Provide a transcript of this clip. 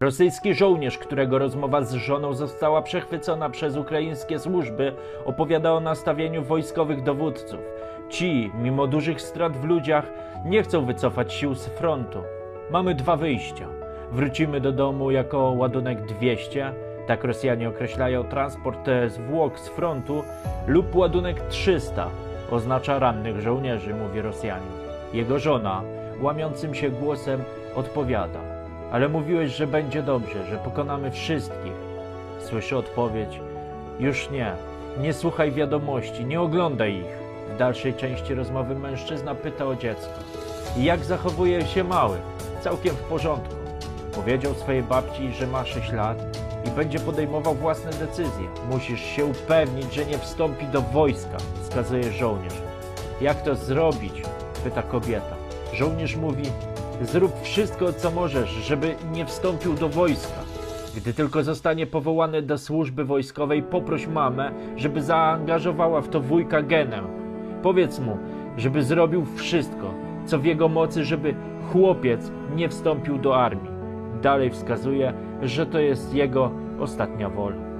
Rosyjski żołnierz, którego rozmowa z żoną została przechwycona przez ukraińskie służby, opowiada o nastawieniu wojskowych dowódców. Ci, mimo dużych strat w ludziach, nie chcą wycofać sił z frontu. Mamy dwa wyjścia. Wrócimy do domu jako ładunek 200, tak Rosjanie określają transport e, zwłok z frontu, lub ładunek 300, oznacza rannych żołnierzy, mówi Rosjanin. Jego żona, łamiącym się głosem, odpowiada: Ale mówiłeś, że będzie dobrze, że pokonamy wszystkich. Słyszy odpowiedź: Już nie, nie słuchaj wiadomości, nie oglądaj ich. W dalszej części rozmowy mężczyzna pyta o dziecko. Jak zachowuje się mały? Całkiem w porządku. Powiedział swojej babci, że ma 6 lat i będzie podejmował własne decyzje. Musisz się upewnić, że nie wstąpi do wojska, wskazuje żołnierz. Jak to zrobić? pyta kobieta. Żołnierz mówi: Zrób wszystko, co możesz, żeby nie wstąpił do wojska. Gdy tylko zostanie powołany do służby wojskowej, poproś mamę, żeby zaangażowała w to wujka Genę. Powiedz mu, żeby zrobił wszystko, co w jego mocy, żeby chłopiec nie wstąpił do armii. Dalej wskazuje, że to jest jego ostatnia wola.